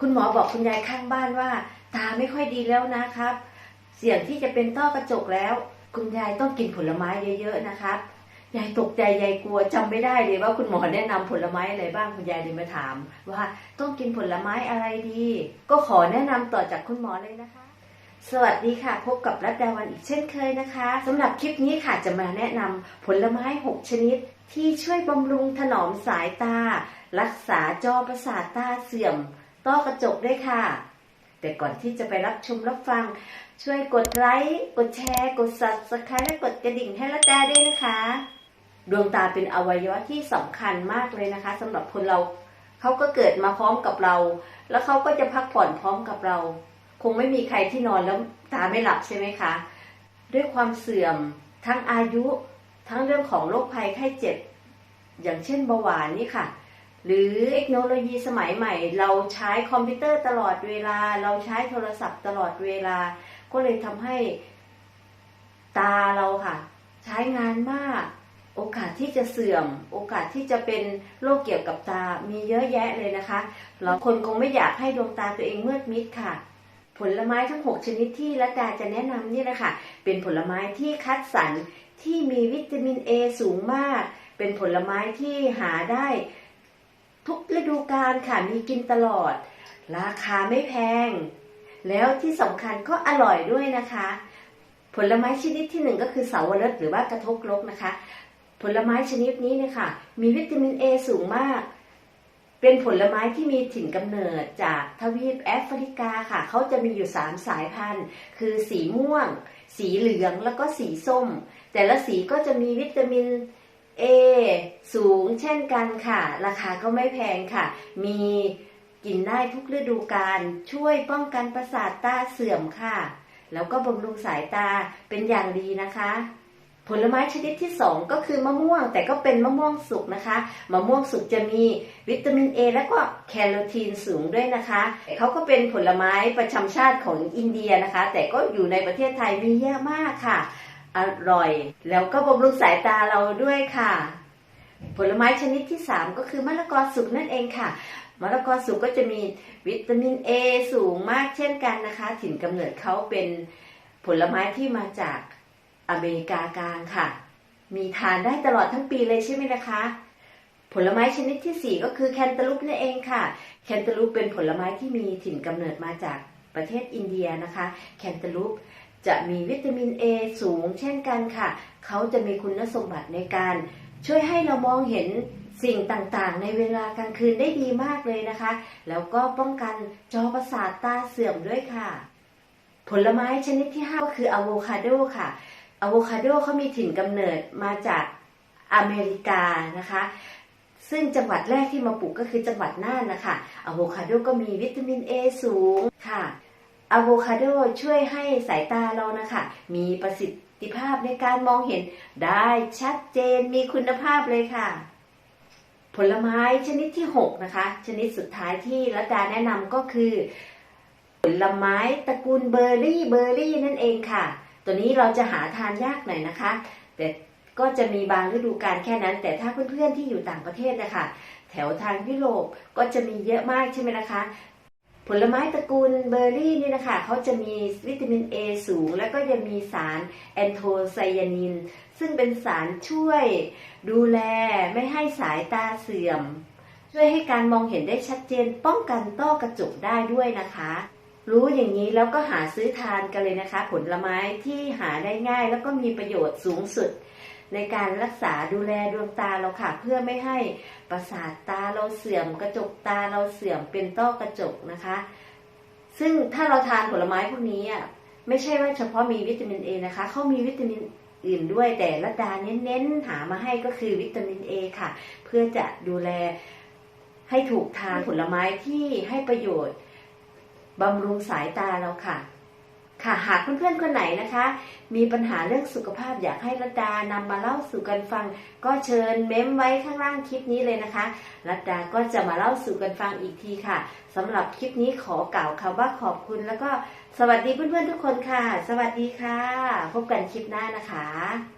คุณหมอบอกคุณยายข้างบ้านว่า ตาไม่ค่อยดีแล้วนะครับ เสี่ยงที่จะเป็นต้อกระจกแล้ว คุณยายต้องกินผลไม้เยอะๆนะครับยายตกใจยายกลัวจำไม่ได้เลยว่าคุณหมอแนะนำผลไม้อะไรบ้างคุณยายเลยมาถาม ว่าต้องกินผลไม้อะไรดี ก็ขอแนะนำต่อจากคุณหมอเลยนะคะ สวัสดีค่ะพบกับรัตดาวันอีกเช่นเคยนะคะสำหรับคลิปนี้ค่ะจะมาแนะนำผลไม้ 6 ชนิด ที่ช่วยบำรุงถนอมสายตา รักษาจอประสาทตาเสื่อม ต้อกระจกด้วยค่ะ แต่ก่อนที่จะไปรับชมรับฟัง ช่วยกดไลค์กดแชร์ กด subscribe และกดกระดิ่งให้รัตดาด้วยนะคะ ดวงตาเป็นอวัยวะที่สำคัญมากเลยนะคะสำหรับคนเราเขาก็เกิดมาพร้อมกับเรา แล้วเขาก็จะพักผ่อนพร้อมกับเรา คงไม่มีใครที่นอนแล้วตาไม่หลับใช่ไหมคะ ด้วยความเสื่อมทั้งอายุทั้งเรื่องของโรคภัยไข้เจ็บ อย่างเช่นเบาหวานนี่ค่ะ หรือเทคโนโลยีสมัยใหม่ เราใช้คอมพิวเตอร์ตลอดเวลา เราใช้โทรศัพท์ตลอดเวลา ก็เลยทำให้ตาเราค่ะ ใช้งานมาก โอกาสที่จะเสื่อม โอกาสที่จะเป็นโรคเกี่ยวกับตามีเยอะแยะเลยนะคะ เราคนคงไม่อยากให้ดวงตาตัวเองมืดมิดค่ะ ผลไม้ทั้ง 6 ชนิดที่รัตดาจะแนะนำนี่นะคะเป็นผลไม้ที่คัดสรรที่มีวิตามินเอสูงมาก เป็นผลไม้ที่หาได้ ทุกฤดูกาลค่ะมีกินตลอด ราคาไม่แพง แล้วที่สำคัญก็อร่อยด้วยนะคะ ผลไม้ชนิดที่หนึ่งก็คือเสาวรสหรือว่ากระทบลกนะคะ ผลไม้ชนิดนี้เนี่ยค่ะ มีวิตามินเอสูงมาก เป็นผลไม้ที่มีถิ่นกำเนิดจากทวีปแอฟริกาค่ะ เขาจะมีอยู่3สายพันธุ์ คือสีม่วง สีเหลืองแล้วก็สีส้ม แต่ละสีก็จะมีวิตามิน เอสูงเช่นกันค่ะ ราคาก็ไม่แพงค่ะ มีกินได้ทุกฤดูกาลช่วยป้องกันประสาทตาเสื่อมค่ะ แล้วก็บำรุงสายตาเป็นอย่างดีนะคะ ผลไม้ชนิดที่ 2 ก็คือมะม่วง แต่ก็เป็นมะม่วงสุกนะคะ มะม่วงสุกจะมีวิตามิน A และก็แคโรทีนสูงด้วยนะคะเขาก็เป็นผลไม้ประจำชาติของอินเดียนะคะ แต่ก็อยู่ในประเทศไทยมีเยอะมากค่ะ อร่อย แล้วก็บำรุงสายตาเราด้วยค่ะ ผลไม้ชนิดที่ 3 ก็คือมะละกอสุกนั่นเองค่ะมะละกอสุกก็จะมีวิตามิน A สูงมากเช่นกันนะคะ ถิ่นกำเนิดเขาเป็นผลไม้ที่มาจากอเมริกากลางค่ะ มีทานได้ตลอดทั้งปีเลยใช่ไหมนะคะ ผลไม้ชนิดที่ 4 ก็คือแคนตาลูปนั่นเองค่ะ แคนตาลูปเป็นผลไม้ที่มีถิ่นกำเนิดมาจากประเทศอินเดียนะคะ แคนตาลูป จะมีวิตามิน A สูงเช่นกันค่ะ เขาจะมีคุณสมบัติในการ ช่วยให้เรามองเห็นสิ่งต่างๆ ในเวลากลางคืนได้ดีมากเลยนะคะ แล้วก็ป้องกันจอประสาทตาเสื่อมด้วยค่ะ ผลไม้ชนิดที่ 5 ก็คืออะโวคาโดค่ะอะโวคาโดเขามีถิ่นกำเนิดมาจากอเมริกานะคะซึ่งจังหวัดแรกที่มาปลูกก็คือจังหวัดน่านนะคะอะโวคาโดก็มีวิตามิน A สูงค่ะ อะโวคาโดช่วยให้สายตาเรานะคะ มีประสิทธิภาพในการมองเห็นได้ชัดเจนมีคุณภาพเลยค่ะ ผลไม้ชนิดที่ 6 นะคะ ชนิดสุดท้ายที่รัตดาแนะนำก็คือ ผลไม้ตระกูลเบอร์รี่เบอร์รี่นั่นเองค่ะ ตัวนี้เราจะหาทานยากหน่อยนะคะ แต่ก็จะมีบางฤดูกาลแค่นั้น แต่ถ้าเพื่อนๆที่อยู่ต่างประเทศนะคะ แถวทางยุโรปก็จะมีเยอะมากใช่ไหมนะคะ ผลไม้ตระกูลเบอร์รี่นี่นะคะเขาจะมีวิตามิน A สูง แล้วก็ยังมีสารแอนโทไซยานิน ซึ่งเป็นสารช่วยดูแลไม่ให้สายตาเสื่อม ช่วยให้การมองเห็นได้ชัดเจน ป้องกันต้อกระจกได้ด้วยนะคะ รู้อย่างนี้แล้วก็หาซื้อทานกันเลยนะคะ ผลไม้ที่หาได้ง่าย แล้วก็มีประโยชน์สูงสุด ในการรักษาดูแลดวงตาเราค่ะ เพื่อไม่ให้ประสาทตาเราเสื่อม กระจกตาเราเสื่อมเป็นต้อกระจกนะคะ ซึ่งถ้าเราทานผลไม้พวกนี้อะไม่ใช่ว่าเฉพาะมีวิตามินเอนะคะเขามีวิตามินอื่นด้วยแต่ละดาเน้นๆหามาให้ก็คือวิตามินเอค่ะ เพื่อจะดูแลให้ถูกทานผลไม้ที่ให้ประโยชน์บำรุงสายตาเราค่ะ ค่ะหากเพื่อนๆคนไหนนะคะ มีปัญหาเรื่องสุขภาพอยากให้รัตดานำมาเล่าสู่กันฟัง ก็เชิญเม้มไว้ข้างล่างคลิปนี้เลยนะคะรัตดาก็จะมาเล่าสู่กันฟังอีกทีค่ะสำหรับคลิปนี้ขอกล่าวคำว่าขอบคุณ แล้วก็สวัสดีเพื่อนๆทุกคนค่ะ สวัสดีค่ะ พบกันคลิปหน้านะคะ